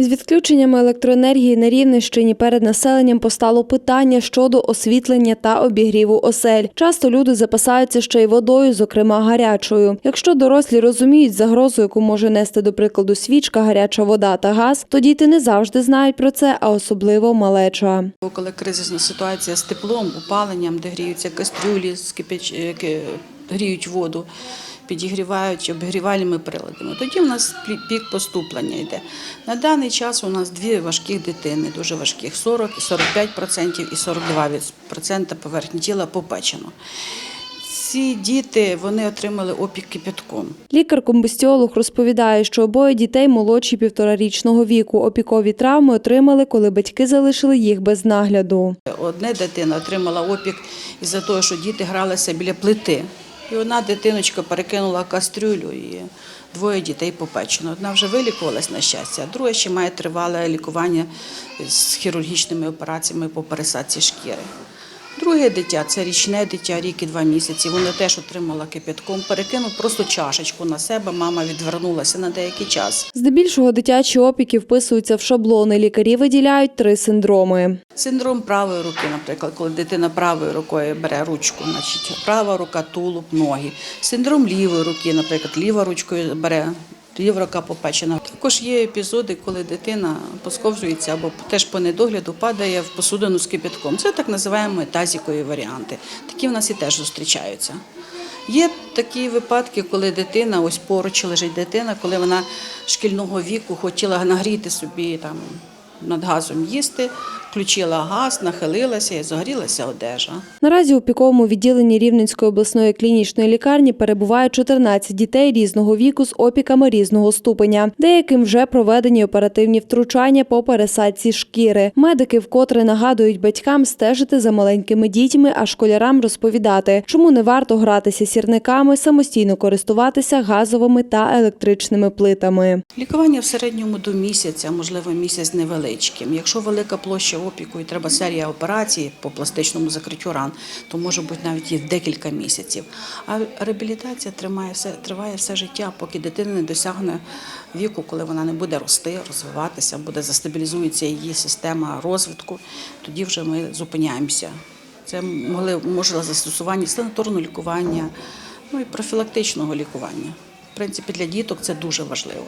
З відключеннями електроенергії на Рівненщині перед населенням постало питання щодо освітлення та обігріву осель. Часто люди запасаються ще й водою, зокрема гарячою. Якщо дорослі розуміють загрозу, яку може нести до прикладу свічка, гаряча вода та газ, то діти не завжди знають про це, а особливо малеча. Коли кризисна ситуація з теплом, опаленням, де гріються кастрюлі, скипяч... е, гріють воду, підігрівають обігрівальними приладами. Тоді в нас пік поступлення йде. На даний час у нас дві важких дитини, дуже важких 40, 45% і 42% поверхні тіла попечено. Ці діти вони отримали опік кипятком. Лікар-комбустіолог розповідає, що обоє дітей молодші півторарічного віку. Опікові травми отримали, коли батьки залишили їх без нагляду. Одна дитина отримала опік із-за того, що діти гралися біля плити. І одна дитиночка перекинула кастрюлю і двоє дітей попечено. Одна вже вилікувалась на щастя, а друга ще має тривале лікування з хірургічними операціями по пересадці шкіри. Друге дитя це річне дитя, рік і два місяці. Воно теж отримала кипятком, перекинув просто чашечку на себе. Мама відвернулася на деякий час. Здебільшого дитячі опіки вписуються в шаблони. Лікарі виділяють три синдроми. Синдром правої руки, наприклад, коли дитина правою рукою бере ручку, значить права рука, тулуб, ноги. Синдром лівої руки, наприклад, ліва ручкою бере. Ліва рука попечена. Також є епізоди, коли дитина посковжується або теж по недогляду падає в посудину з кипятком. Це так називаємо тазікові варіанти. Такі в нас і теж зустрічаються. Є такі випадки, коли дитина, ось поруч лежить дитина, коли вона шкільного віку хотіла нагріти собі там над газом їсти, включила газ, нахилилася і загорілася одежа. Наразі у піковому відділенні Рівненської обласної клінічної лікарні перебуває 14 дітей різного віку з опіками різного ступеня. Деяким вже проведені оперативні втручання по пересадці шкіри. Медики вкотре нагадують батькам стежити за маленькими дітьми, а школярам розповідати, чому не варто гратися сірниками, самостійно користуватися газовими та електричними плитами. Лікування в середньому до місяця, можливо, місяць невеличким. Якщо велика площа опіку і треба серія операцій по пластичному закриттю ран, то може бути навіть і декілька місяців. А реабілітація тримає все, триває все життя, поки дитина не досягне віку, коли вона не буде рости, розвиватися, буде застабілізується її система розвитку, тоді вже ми зупиняємося. Це могли, може застосування санаторного лікування, ну і профілактичного лікування. В принципі, для діток це дуже важливо.